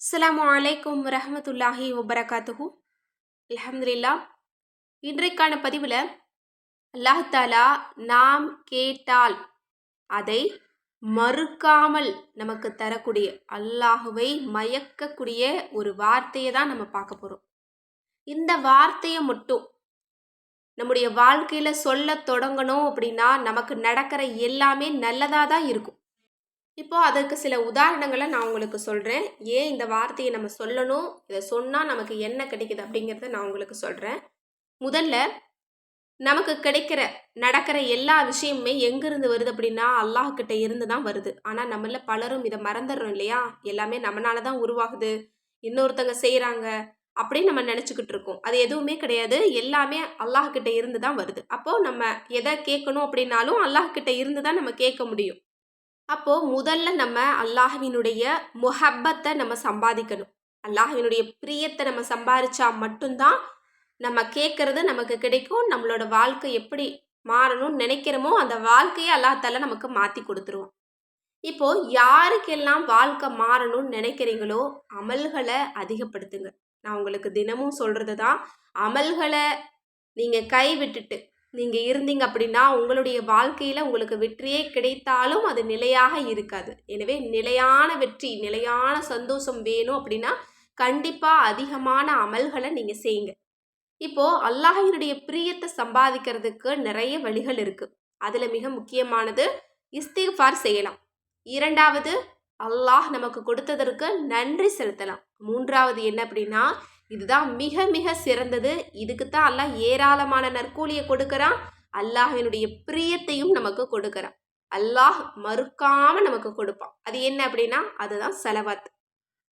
அஸ்லாம் வலைக்கம் ரஹமத்துல்லாஹி வபரகாத்துஹு. அலமதுல்லா இன்றைக்கான பதிவில் அல்லாஹாலா நாம் கேட்டால் அதை மறுக்காமல் நமக்கு தரக்கூடிய அல்லாஹுவை மயக்கக்கூடிய ஒரு வார்த்தையை தான் நம்ம பார்க்க போகிறோம் இந்த வார்த்தையை மட்டும் நம்முடைய வாழ்க்கையில் சொல்ல தொடங்கணும் அப்படின்னா நமக்கு நடக்கிற எல்லாமே நல்லதாக தான் இருக்கும். இப்போ அதற்கு சில உதாரணங்களை நான் உங்களுக்கு சொல்கிறேன் ஏன் இந்த வார்த்தையை நம்ம சொல்லணும்? இதை சொன்னால் நமக்கு என்ன கிடைக்குது அப்படிங்கிறத நான் உங்களுக்கு சொல்கிறேன் முதல்ல நமக்கு கிடைக்கிற நடக்கிற எல்லா விஷயமுமே எங்கேருந்து வருது அப்படின்னா அல்லாஹ்கிட்ட இருந்து தான் வருது. ஆனால் நம்மள பலரும் இதை மறந்துடுறோம் இல்லையா? எல்லாமே நம்மளால தான் உருவாகுது. இன்னொருத்தங்க செய்கிறாங்க அப்படின்னு நம்ம நினச்சிக்கிட்டு இருக்கோம். அது எதுவுமே கிடையாது. எல்லாமே அல்லாஹ்கிட்ட இருந்து தான் வருது. அப்போது நம்ம எதை கேட்கணும் அப்படின்னாலும் அல்லாஹ்கிட்ட இருந்து தான் நம்ம கேட்க முடியும். அப்போது முதல்ல நம்ம அல்லாஹ்வினுடைய முஹப்பத்தை நம்ம சம்பாதிக்கணும். அல்லாஹ்வினுடைய பிரியத்தை நம்ம சம்பாதிச்சா மட்டும்தான் நம்ம கேட்குறது நமக்கு கிடைக்கும். நம்மளோட வாழ்க்கை எப்படி மாறணும்னு நினைக்கிறோமோ அந்த வாழ்க்கையை அல்லாத்தால நமக்கு மாற்றி கொடுத்துருவோம் இப்போ யாருக்கெல்லாம் வாழ்க்கை மாறணும்னு நினைக்கிறீங்களோ அமல்களை அதிகப்படுத்துங்க. நான் உங்களுக்கு தினமும் சொல்கிறது தான் அமல்களை நீங்கள் கை விட்டுட்டு நீங்கள் இருந்தீங்க அப்படின்னா உங்களுடைய வாழ்க்கையில் உங்களுக்கு வெற்றியே கிடைத்தாலும் அது நிலையாக இருக்காது. எனவே நிலையான வெற்றி நிலையான சந்தோஷம் வேணும் அப்படின்னா கண்டிப்பாக அதிகமான அமல்களை நீங்கள் செய்யுங்க. இப்போது அல்லாஹினுடைய பிரியத்தை சம்பாதிக்கிறதுக்கு நிறைய வழிகள் இருக்குது அதில் மிக முக்கியமானது இஸ்திஃபார் செய்யலாம். இரண்டாவது அல்லாஹ் நமக்கு கொடுத்ததற்கு நன்றி செலுத்தலாம். மூன்றாவது என்ன அப்படின்னா இதுதான் மிக மிக சிறந்தது. இதுக்கு தான் அல்லாஹ் ஏராளமான நற்கூலியை கொடுக்கறான். அல்லாஹினுடைய பிரியத்தையும் நமக்கு கொடுக்கறான். அல்லாஹ் மறுக்காம நமக்கு கொடுப்பான். அது என்ன அப்படின்னா அதுதான் செலவாத்.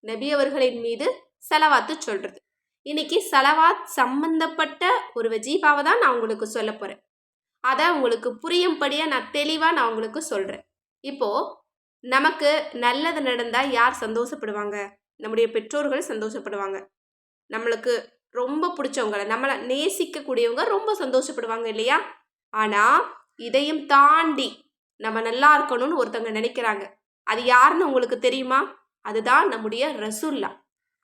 நபி அவர்களின் மீது செலவாத்து சொல்றது. இன்னைக்கு செலவாத் சம்பந்தப்பட்ட ஒரு வஜீபாவை தான் நான் உங்களுக்கு சொல்ல போறேன். அதை உங்களுக்கு புரியும்படியாக நான் தெளிவாக நான் உங்களுக்கு சொல்கிறேன் இப்போது நமக்கு நல்லது நடந்தால் யார் சந்தோஷப்படுவாங்க? நம்முடைய பெற்றோர்கள் சந்தோஷப்படுவாங்க. நம்மளுக்கு ரொம்ப பிடிச்சவங்கள நம்மளை நேசிக்கக்கூடியவங்க ரொம்ப சந்தோஷப்படுவாங்க இல்லையா? ஆனால் இதையும் தாண்டி நம்ம நல்லா இருக்கணும்னு ஒருத்தவங்க நினைக்கிறாங்க. அது யாருன்னு உங்களுக்கு தெரியுமா? அதுதான் நம்முடைய ரசுல்லா.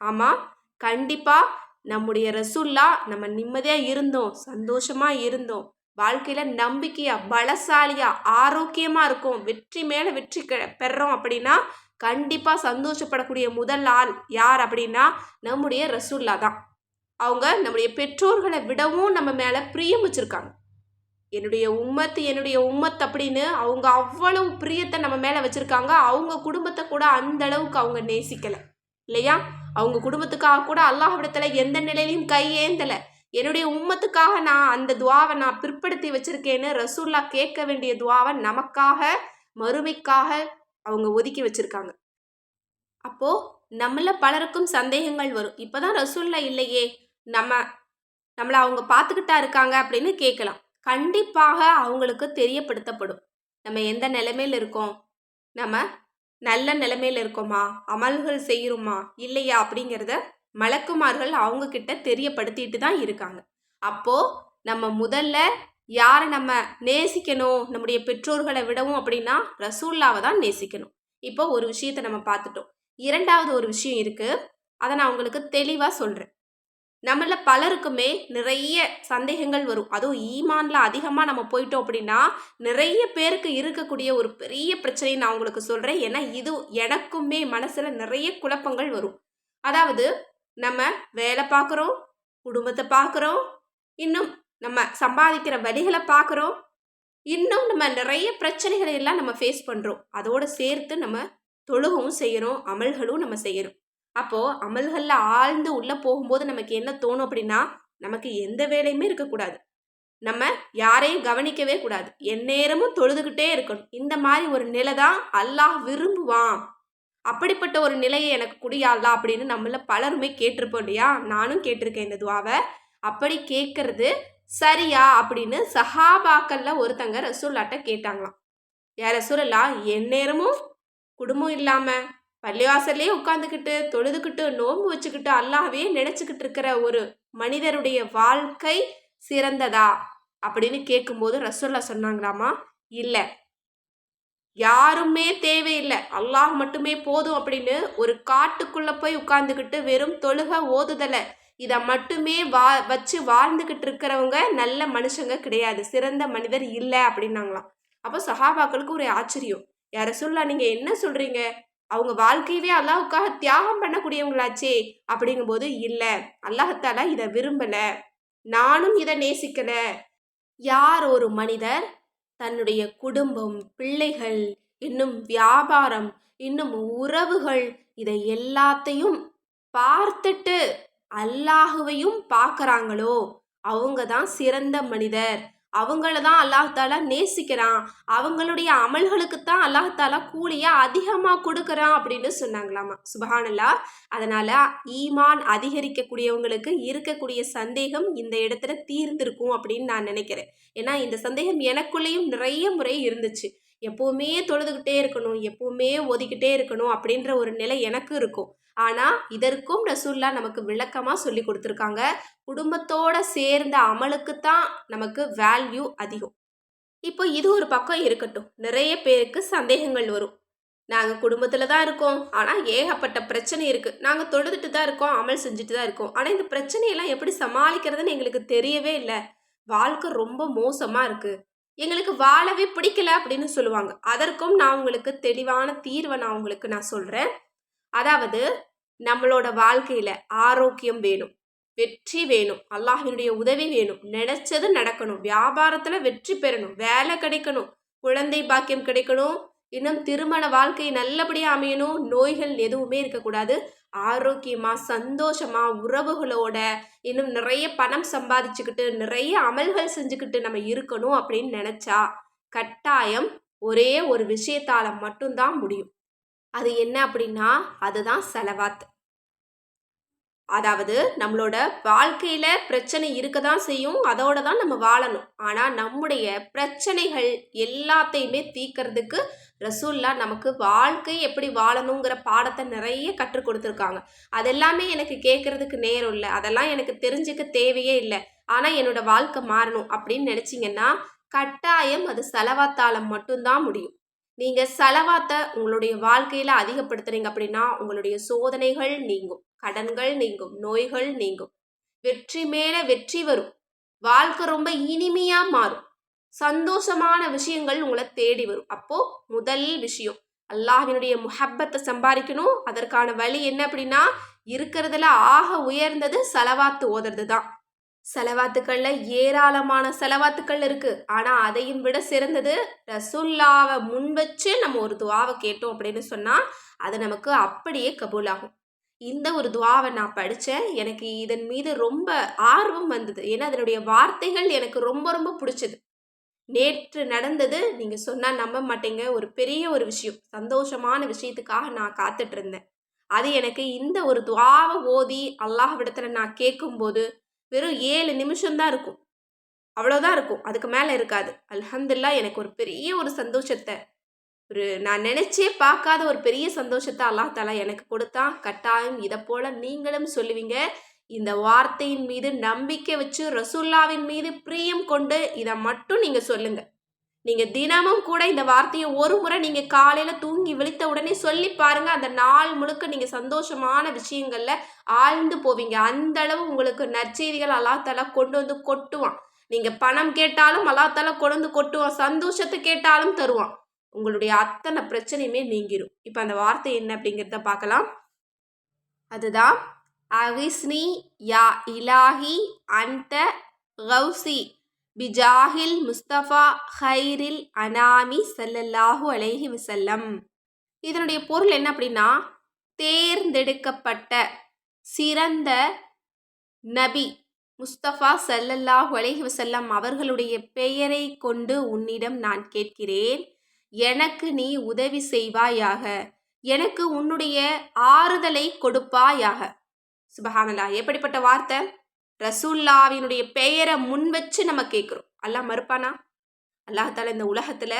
ஆமாம் கண்டிப்பாக நம்முடைய ரசுல்லா நம்ம நிம்மதியாக இருந்தோம் சந்தோஷமாக இருந்தோம். வாழ்க்கையில் நம்பிக்கையாக பலசாலியாக ஆரோக்கியமாக இருக்கும் வெற்றி மேலே வெற்றி பெறோம் அப்படின்னா கண்டிப்பாக சந்தோஷப்படக்கூடிய முதல் ஆள் யார் அப்படின்னா நம்முடைய ரசூல்லா தான். அவங்க நம்முடைய பெற்றோர்களை விடவும் நம்ம மேலே பிரியம் வச்சுருக்காங்க. என்னுடைய உம்மத்து என்னுடைய உம்மத் அப்படின்னு அவங்க அவ்வளவு பிரியத்தை நம்ம மேலே வச்சுருக்காங்க. அவங்க குடும்பத்தை கூட அந்த அளவுக்கு அவங்க நேசிக்கலை. இல்லையா? அவங்க குடும்பத்துக்காக கூட அல்லாஹிடத்தில் எந்த நிலையிலையும் கையேந்தலை என்னுடைய உம்மத்துக்காக நான் அந்த துவாவை நான் பிற்படுத்தி வச்சுருக்கேன்னு ரசூல்லா கேட்க வேண்டிய துவாவை நமக்காக மறுமைக்காக அவங்க ஒதுக்கி வச்சிருக்காங்க. அப்போ நம்மள பலருக்கும் சந்தேகங்கள் வரும். இப்போதான் ரசூல்லா இல்லையே நம்ம நம்மளை அவங்க பார்த்துக்கிட்டா இருக்காங்க அப்படின்னு கேட்கலாம் கண்டிப்பாக அவங்களுக்கு தெரியப்படுத்தப்படும். நம்ம எந்த நிலைமையில் இருக்கோம்? நம்ம நல்ல நிலைமையில் இருக்கோமா? அமல்கள் செய்கிறோமா இல்லையா? அப்படிங்கிறத மலக்குமார்கள் அவங்க கிட்ட தெரியப்படுத்திட்டு தான் இருக்காங்க. அப்போ நம்ம முதல்ல யாரை நம்ம நேசிக்கணும் நம்முடைய பெற்றோர்களை விடவும் அப்படின்னா ரசூல்லாவை தான் நேசிக்கணும். இப்போ ஒரு விஷயத்தை நம்ம பார்த்துட்டோம். இரண்டாவது ஒரு விஷயம் இருக்குது அதை நான் உங்களுக்கு தெளிவாக சொல்கிறேன் நம்மள பலருக்குமே நிறைய சந்தேகங்கள் வரும். அதுவும் ஈமான்ல அதிகமாக நம்ம போயிட்டோம் அப்படின்னா நிறைய பேருக்கு இருக்கக்கூடிய ஒரு பெரிய பிரச்சனையை நான் உங்களுக்கு சொல்கிறேன் ஏன்னா இது எனக்குமே மனசில் நிறைய குழப்பங்கள் வரும். அதாவது நம்ம வேலை பார்க்குறோம் குடும்பத்தை பார்க்குறோம் இன்னும் நம்ம சம்பாதிக்கிற வழிகளை பார்க்குறோம். இன்னும் நம்ம நிறைய பிரச்சனைகளை எல்லாம் நம்ம ஃபேஸ் பண்ணுறோம் அதோடு சேர்த்து நம்ம தொழுகவும் செய்கிறோம் அமல்களும் நம்ம செய்கிறோம். அப்போது அமல்களில் ஆழ்ந்து உள்ளே போகும்போது நமக்கு என்ன தோணும் அப்படின்னா நமக்கு எந்த வேலையுமே இருக்கக்கூடாது. நம்ம யாரையும் கவனிக்கவே கூடாது. எந்நேரமும் தொழுதுகிட்டே இருக்கணும். இந்த மாதிரி ஒரு நிலை தான் அல்லாஹ் விரும்புவான். அப்படிப்பட்ட ஒரு நிலையை எனக்கு குடியாளா அப்படின்னு நம்மள பலருமே கேட்டிருப்போம் இல்லையா? நானும் கேட்டிருக்கேன் இந்த துவாவை. அப்படி கேட்கறது சரியா அப்படின்னு சஹாபாக்கல்ல ஒருத்தங்க ரசூல்லாட்ட கேட்டாங்களாம். யார் ரசூலல்லா எந்நேரமும் குடும்பம் இல்லாமல் பள்ளிவாசல்லே உட்காந்துக்கிட்டு தொழுதுகிட்டு நோன்பு வச்சுக்கிட்டு அல்லாவே நினச்சிக்கிட்டு இருக்கிற ஒரு மனிதருடைய வாழ்க்கை சிறந்ததா? அப்படின்னு கேட்கும்போது ரசூல்லா சொன்னாங்களாமா இல்லை. யாருமே தேவையில்லை. அல்லாஹ் மட்டுமே போதும் அப்படின்னு ஒரு காட்டுக்குள்ள போய் உட்கார்ந்துக்கிட்டு வெறும் தொழுக ஓதுதலை இதை மட்டுமே வா வச்சு வாழ்ந்துக்கிட்டு இருக்கிறவங்க நல்ல மனுஷங்க கிடையாது. சிறந்த மனிதர் இல்லை அப்படின்னாங்களாம். அப்போ சஹாபாக்களுக்கு ஒரு ஆச்சரியம். யார சொல்லா நீங்க என்ன சொல்றீங்க? அவங்க வாழ்க்கையவே அல்லாஹுக்காக தியாகம் பண்ணக்கூடியவங்களாச்சே அப்படிங்கும்போது இல்லை. அல்லாஹத்தாலா இதை விரும்பல. நானும் இதை நேசிக்கல. யார் ஒரு மனிதர்? தன்னுடைய குடும்பம் பிள்ளைகள் இன்னும் வியாபாரம் இன்னும் உறவுகள் இதை எல்லாத்தையும் பார்த்துட்டு அல்லாஹுவையும் பார்க்குறாங்களோ? அவங்க தான் சிறந்த மனிதர். அவங்கள தான் அல்லாஹாலா நேசிக்கிறான். அவங்களுடைய அமல்களுக்கு தான் அல்லாஹாலா கூலியை அதிகமாக கொடுக்குறான் அப்படின்னு சொன்னாங்களாமா? சுபஹானல்லா அதனால் ஈமான் அதிகரிக்கக்கூடியவங்களுக்கு இருக்கக்கூடிய சந்தேகம் இந்த இடத்துல தீர்ந்திருக்கும் அப்படின்னு நான் நினைக்கிறேன். ஏன்னா இந்த சந்தேகம் எனக்குள்ளேயும் நிறைய முறை இருந்துச்சு. எப்போவுமே தொழுதுகிட்டே இருக்கணும் எப்போவுமே ஒதிக்கிட்டே இருக்கணும் அப்படின்ற ஒரு நிலை எனக்கு இருக்கும். ஆனால் இதற்கும் ரசூல்லா நமக்கு விளக்கமாக சொல்லி கொடுத்துருக்காங்க. குடும்பத்தோட சேர்ந்த அமலுக்கு தான் நமக்கு வேல்யூ அதிகம். இப்போ இது ஒரு பக்கம் இருக்கட்டும். நிறைய பேருக்கு சந்தேகங்கள் வரும். நாங்கள் குடும்பத்தில் தான் இருக்கோம். ஆனால் ஏகப்பட்ட பிரச்சனை இருக்குது நாங்கள் தொழுதுட்டு தான் இருக்கோம் அமல் செஞ்சுட்டு தான் இருக்கோம். ஆனால் இந்த பிரச்சனையெல்லாம் எப்படி சமாளிக்கிறதுன்னு எங்களுக்கு தெரியவே இல்லை. வாழ்க்கை ரொம்ப மோசமாக இருக்குது எங்களுக்கு வாழவே பிடிக்கல அப்படின்னு சொல்லுவாங்க. அதற்கும் நான் உங்களுக்கு தெளிவான தீர்வை நான் உங்களுக்கு நான் சொல்கிறேன் அதாவது நம்மளோட வாழ்க்கையில் ஆரோக்கியம் வேணும் வெற்றி வேணும் அல்லாஹினுடைய உதவி வேணும். நினைச்சது நடக்கணும். வியாபாரத்தில் வெற்றி பெறணும் வேலை கிடைக்கணும் குழந்தை பாக்கியம் கிடைக்கணும் இன்னும் திருமண வாழ்க்கை நல்லபடியாக அமையணும். நோய்கள் எதுவுமே இருக்கக்கூடாது. ஆரோக்கியமாக சந்தோஷமாக உறவுகளோட இன்னும் நிறைய பணம் சம்பாதிச்சுக்கிட்டு நிறைய அமல்கள் செஞ்சுக்கிட்டு நம்ம இருக்கணும் அப்படின்னு நினச்சா கட்டாயம் ஒரே ஒரு விஷயத்தால் மட்டும்தான் முடியும். அது என்ன அப்படின்னா அதுதான் செலவாத்து. அதாவது நம்மளோட வாழ்க்கையில பிரச்சனை இருக்க தான் செய்யும் அதோட தான் நம்ம வாழணும். ஆனால் நம்முடைய பிரச்சனைகள் எல்லாத்தையுமே தீக்கிறதுக்கு ரசூல்லா நமக்கு வாழ்க்கை எப்படி வாழணுங்கிற பாடத்தை நிறைய கற்றுக் கொடுத்துருக்காங்க. அதெல்லாமே எனக்கு கேட்கறதுக்கு நேரம் இல்லை. அதெல்லாம் எனக்கு தெரிஞ்சுக்க தேவையே இல்லை. ஆனால் என்னோட வாழ்க்கை மாறணும் அப்படின்னு நினச்சிங்கன்னா கட்டாயம் அது செலவாத்தால மட்டும்தான் முடியும். நீங்கள் செலவாத்த உங்களுடைய வாழ்க்கையில் அதிகப்படுத்துறீங்க அப்படின்னா உங்களுடைய சோதனைகள் நீங்கும். கடன்கள் நீங்கும் நோய்கள் நீங்கும். வெற்றி மேல வெற்றி வரும். வாழ்க்கை ரொம்ப இனிமையா மாறும். சந்தோஷமான விஷயங்கள் உங்களை தேடி வரும். அப்போ முதல் விஷயம் அல்லாஹினுடைய முஹப்பத்தை சம்பாதிக்கணும். அதற்கான வழி என்ன அப்படின்னா இருக்கிறதுல ஆக உயர்ந்தது செலவாத்து ஓதுறது தான் செலவாத்துக்கள்ல ஏராளமான செலவாத்துக்கள் இருக்கு. ஆனா அதையும் விட சிறந்தது ரசுல்லாவை முன் வச்சு நம்ம ஒரு துவாவை கேட்டோம் அப்படின்னு சொன்னா அது நமக்கு அப்படியே கபூலாகும். இந்த ஒரு துவாவை நான் படித்தேன் எனக்கு இதன் மீது ரொம்ப ஆர்வம் வந்தது. ஏன்னா அதனுடைய வார்த்தைகள் எனக்கு ரொம்ப ரொம்ப பிடிச்சது. நேற்று நடந்தது நீங்கள் சொன்னால் நம்ப மாட்டேங்க ஒரு பெரிய ஒரு விஷயம். சந்தோஷமான விஷயத்துக்காக நான் காத்துட்டு இருந்தேன் அது எனக்கு இந்த ஒரு துவாவை ஓதி அல்லாஹ் விடத்துல நான் கேட்கும்போது வெறும் ஏழு நிமிஷம்தான் இருக்கும். அவ்வளோதான் இருக்கும். அதுக்கு மேலே இருக்காது. அல்ஹம்துல்லா எனக்கு ஒரு பெரிய ஒரு சந்தோஷத்தை ஒரு நான் நினச்சே பார்க்காத ஒரு பெரிய சந்தோஷத்தை அல்லாஹ் தாலா எனக்கு கொடுத்தான் கட்டாயம் இதை போல் நீங்களும் சொல்லுவீங்க. இந்த வார்த்தையின் மீது நம்பிக்கை வச்சு ரசுல்லாவின் மீது பிரியம் கொண்டு இதை மட்டும் நீங்கள் சொல்லுங்கள் நீங்கள் தினமும் கூட இந்த வார்த்தையை ஒரு முறை நீங்கள் காலையில் தூங்கி விழித்த உடனே சொல்லி பாருங்கள் அந்த நாள் முழுக்க நீங்கள் சந்தோஷமான விஷயங்களில் ஆழ்ந்து போவீங்க. அந்த அளவு உங்களுக்கு நற்செய்திகள் அல்லாத்தால கொண்டு வந்து கொட்டுவான். நீங்கள் பணம் கேட்டாலும் அல்லாத்தால கொண்டு வந்து கொட்டுவான். சந்தோஷத்தை கேட்டாலும் தருவான். உங்களுடைய அத்தனை பிரச்சனையுமே நீங்கிரும். இப்போ அந்த வார்த்தை என்ன அப்படிங்கிறத பார்க்கலாம். அதுதான் அகிஸ்னி யா இலாஹி அந்த கௌசி பிஜாஹில் முஸ்தபா ஹைரில் அனாமி சல்லல்லாஹு அலைஹி வசல்லம் இதனுடைய பொருள் என்ன அப்படின்னா தேர்ந்தெடுக்கப்பட்ட சிறந்த நபி முஸ்தபா சல்லல்லாஹு அலைஹி வசல்லம் அவர்களுடைய பெயரை கொண்டு உன்னிடம் நான் கேட்கிறேன். எனக்கு நீ உதவி செய்வாயாக. எனக்கு உன்னுடைய ஆறுதலை கொடுப்பாயாக. சுபஹானல்லா எப்படிப்பட்ட வார்த்தை? ரசூல்லாவினுடைய பெயரை முன் வச்சு நம்ம கேட்குறோம் அல்லாஹ் மறுப்பானா? அல்லாஹால இந்த உலகத்துல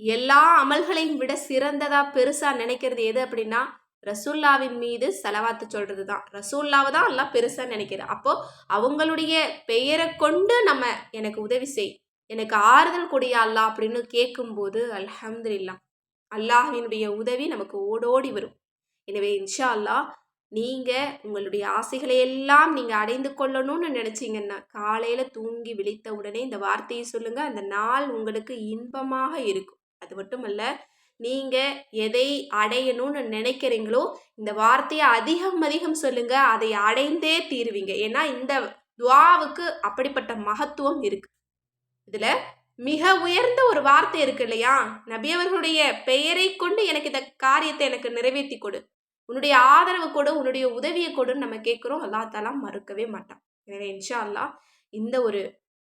எல்லா அமல்களையும் விட சிறந்ததா பெருசா நினைக்கிறது எது அப்படின்னா ரசூல்லாவின் மீது செலவாத்து சொல்றது தான் ரசூல்லாவை தான் எல்லாம் பெருசா நினைக்கிறது அப்போ அவங்களுடைய பெயரை கொண்டு நம்ம எனக்கு உதவி செய். எனக்கு ஆறுதல் கொடியா அல்லா அப்படின்னு கேட்கும்போது அல்ஹம்துல்லா அல்லாஹினுடைய உதவி நமக்கு ஓடோடி வரும். எனவே இன்ஷா அல்லாஹ் நீங்கள் உங்களுடைய ஆசைகளை எல்லாம் நீங்கள் அடைந்து கொள்ளணும்னு நினச்சிங்கன்னா காலையில் தூங்கி விழித்த உடனே இந்த வார்த்தையை சொல்லுங்கள் அந்த நாள் உங்களுக்கு இன்பமாக இருக்கும். அது மட்டுமல்ல நீங்கள் எதை அடையணும்னு நினைக்கிறீங்களோ இந்த வார்த்தையை அதிகம் அதிகம் சொல்லுங்கள் அதை அடைந்தே தீருவீங்க. ஏன்னா இந்த துவாவுக்கு அப்படிப்பட்ட மகத்துவம் இருக்குது இதுல மிக உயர்ந்த ஒரு வார்த்தை இருக்கு இல்லையா? நபியவர்களுடைய பெயரை கொண்டு எனக்கு இந்த காரியத்தை எனக்கு நிறைவேற்றி கொடு. உன்னுடைய ஆதரவு கொடு உன்னுடைய உதவியை கொடுன்னு நம்ம கேட்குறோம். அல்லா தாலா மறுக்கவே மாட்டான். எனவே இன்ஷா அல்லா இந்த ஒரு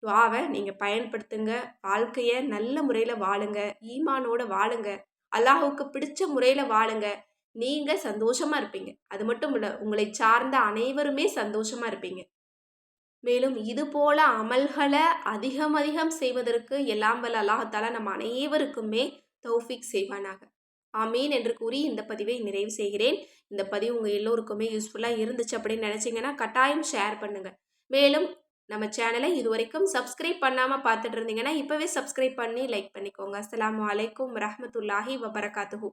துவாவை நீங்கள் பயன்படுத்துங்க. வாழ்க்கையை நல்ல முறையில் வாழுங்க. ஈமானோட வாழுங்க. அல்லாஹுக்கு பிடிச்ச முறையில் வாழுங்க. நீங்கள் சந்தோஷமாக இருப்பீங்க. அது மட்டும் இல்லை உங்களை சார்ந்த அனைவருமே சந்தோஷமாக இருப்பீங்க. மேலும் இது போல அமல்களை அதிகம் அதிகம் செய்வதற்கு எல்லாம் வல்ல அல்லாஹால நம்ம அனைவருக்குமே தௌஃபிக் செய்வானாக. ஆமீன் என்று கூறி இந்த பதிவை நிறைவு செய்கிறேன். இந்த பதிவு உங்கள் எல்லோருக்குமே யூஸ்ஃபுல்லாக இருந்துச்சு அப்படின்னு நினச்சிங்கன்னா கட்டாயம் ஷேர் பண்ணுங்கள் மேலும் நம்ம சேனலை இது வரைக்கும் சப்ஸ்கிரைப் பண்ணாமல் பார்த்துட்டு இருந்தீங்கன்னா இப்போவே சப்ஸ்கிரைப் பண்ணி லைக் பண்ணிக்கோங்க. அஸ்லாம் வலைக்கம் ரஹமத்துல்லாஹி வபரகாத்துஹூ.